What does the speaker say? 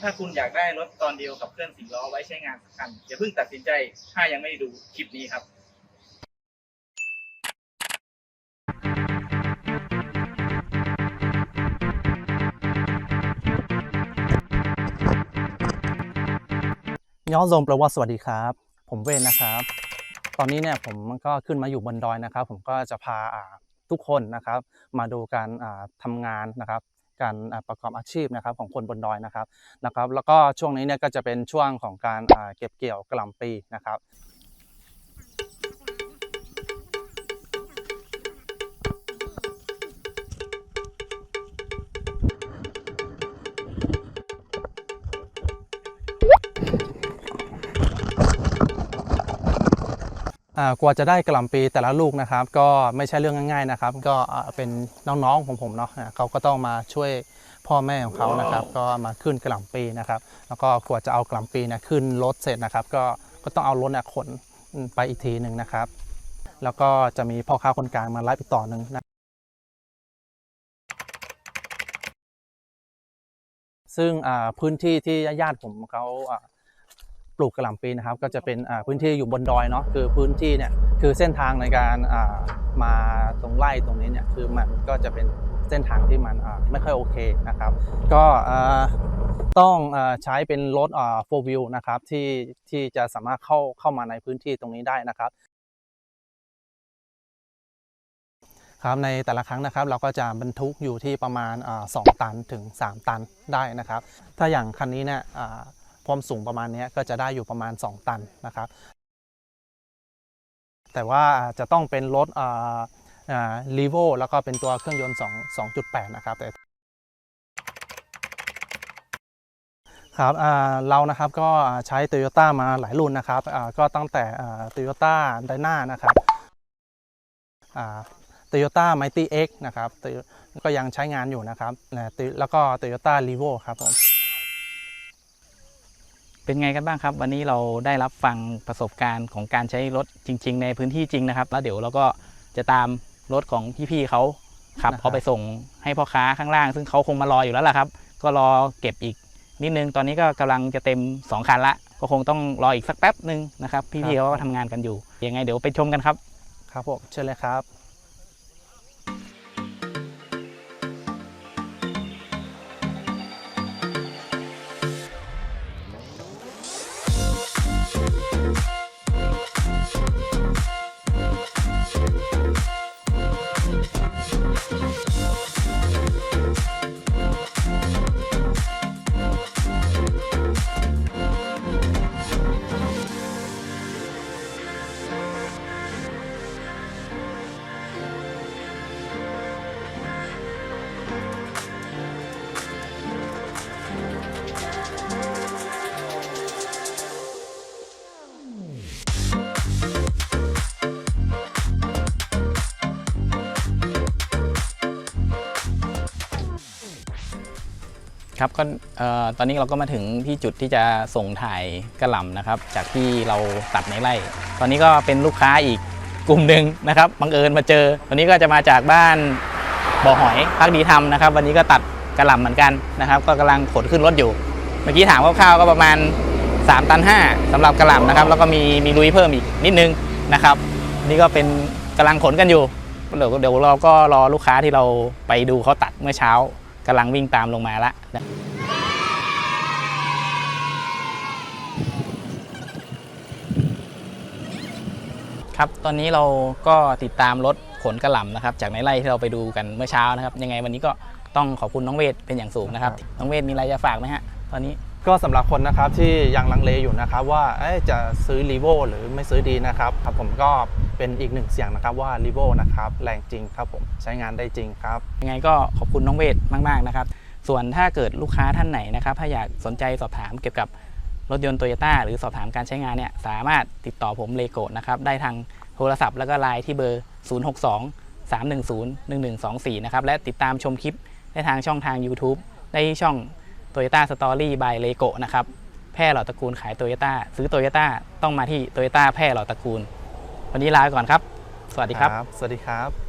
ถ้าคุณอยากได้รถตอนเดียวกับเครื่องสี่ล้อไว้ใช้งานสักคันอย่าเพิ่งตัดสินใจ ถ้ายังไม่ได้ดูคลิปนี้ครับย้อนโซมแปลว่าสวัสดีครับ ผมเวนนะครับ ตอนนี้เนี่ยผมก็ขึ้นมาอยู่บนดอยนะครับ ผมก็จะพาทุกคนนะครับ มาดูการอ่าทำงานนะครับ การประกอบอาชีพนะครับของคนบนดอยนะครับนะครับ แล้วก็ช่วงนี้เนี่ยก็จะเป็นช่วงของการเก็บเกี่ยวกระหล่ำปีนะครับ กว่าจะได้กระหล่ำปีแต่ละลูกนะครับ ก็ไม่ใช่เรื่องง่ายๆนะครับ ก็เป็นน้องๆของผมเนาะเขาก็ต้องมาช่วยพ่อแม่ของเขานะครับ ก็มาขึ้นกระหล่ำปีนะครับ แล้วก็กว่าจะเอากระหล่ำปีเนี่ยขึ้นรถเสร็จนะครับ ก็ก็ต้องเอารถขนไปอีกทีหนึ่งนะครับ แล้วก็จะมีพ่อค้าคนกลางมารับอีกต่อหนึ่งนะซึ่งพื้นที่ที่ญาติผมเขา ปลูกกระหล่ำปีนะครับ ก็จะเป็นพื้นที่อยู่บนดอยเนาะคือพื้นที่เนี่ยคือเส้นทางในการมาตรงไร่ตรงนี้เนี่ยคือมันก็จะเป็นเส้นทางที่มันไม่ค่อยโอเคนะครับ ก็ต้องอใช้เป็นรถอ่า four wheel นะครับที่ที่จะสามารถเข้าเข้ามาในพื้นที่ตรงนี้ได้นะครับครับในแต่ละครั้งนะครับ เราก็จะบรรทุกอยู่ที่ประมาณอ่า2ตันถึง 3 ตันได้นะครับ ถ้าอย่างคันนี้เนี่ย ความสูงประมาณนี้ก็จะได้อยู่ประมาณ 2 ตันนะครับ แต่ว่าจะต้องเป็นรถลีโวแล้วก็เป็นตัวเครื่องยนต์ 2 2.8 นะครับแต่ครับอ่าเรานะครับก็ใช้ Toyota มาหลายรุ่นนะครับอ่าก็ตั้งแต่โตโยต้าไดนานะครับอ่า Toyota Mighty X นะครับก็ยังใช้งานอยู่นะครับนะแล้วก็ Toyota r e v o ครับผม เป็นไงกันบ้างครับ วันนี้เราได้รับฟังประสบการณ์ของการใช้รถจริง ๆ ในพื้นที่จริงนะครับ แล้วเดี๋ยวเราก็จะตามรถของพี่ๆเขาขับนะครับเอาไปส่งให้พ่อค้าข้างล่าง ซึ่งเขาคงมารออยู่แล้วล่ะครับ ก็รอเก็บอีกนิดนึงตอนนี้ก็กำลังจะเต็ม 2คันละ ก็คงต้องรออีกสักแป๊บหนึ่งนะครับ พี่ๆเขาก็ทำงานกันอยู่ยังไงเดี๋ยวไปชมกันครับ ครับผมเชิญเลยครับ Bye. ครับก็ตอนนี้เราก็มาถึงที่จุดที่จะส่งถ่ายกระหล่ำนะครับ จากที่เราตัดในไร่ ตอนนี้ก็เป็นลูกค้าอีกกลุ่มหนึ่งนะครับบังเอิญมาเจอวันนี้ก็จะมาจากบ้านบ่อหอยพักดีทำนะครับ วันนี้ก็ตัดกระหล่ำเหมือนกันนะครับ ก็กำลังขนขึ้นรถอยู่ เมื่อกี้ถามคร่าวๆก็ประมาณ 3 ตัน 5สำหรับกระหล่ำนะครับ แล้วก็มีมีลุยเพิ่มอีกนิดนึงนะครับ นี่ก็เป็นกำลังขนกันอยู่เดี๋ยวเดี๋ยวเราก็รอลูกค้าที่เราไปดูเขาตัดเมื่อเช้า กำลังวิ่งตามลงมาละครับตอนนี้เราก็ติดตามรถขนกระหล่ำนะครับ จากในไร่ที่เราไปดูกันเมื่อเช้านะครับ ยังไงวันนี้ก็ต้องขอบคุณน้องเวทเป็นอย่างสูงนะครับ น้องเวทมีอะไรจะฝากไหมฮะตอนนี้ก็สำหรับคนนะครับที่ยังลังเลอยู่นะครับว่าเอ๊ะจะซื้อ r e v o หรือไม่ซื้อดีนะครับครับผมก็ เป็นอีกหนึ่งเสียงนะครับว่า r e v o นะครับแรงจริงครับผมใช้งานได้จริงครับยังไงก็ขอบคุณน้องเวทมากๆนะครับส่วนถ้าเกิดลูกค้าท่านไหนนะครับ ถ้าอยากสนใจสอบถามเกี่ยวกับรถยนต์โตโยต้าหรือสอบถามการใช้งานเนี่ยสามารถติดต่อผมเลโกนะครับได้ทางโทรศัพท์แล้วก็ไลน์ที่เบอร์ 062 310 1124 นะครับ และติดตามชมคลิปได้ทางช่องทาง YouTube ได้ช่อง Toyota Story by Lego นะครับ แพร่หล่อตระกูลขายโตโยต้าซื้อโตโยต้าต้องมาที่โตโยต้าแพร่หล่อตระกูล วันนี้ลาไปก่อนครับ สวัสดีครับ สวัสดีครับ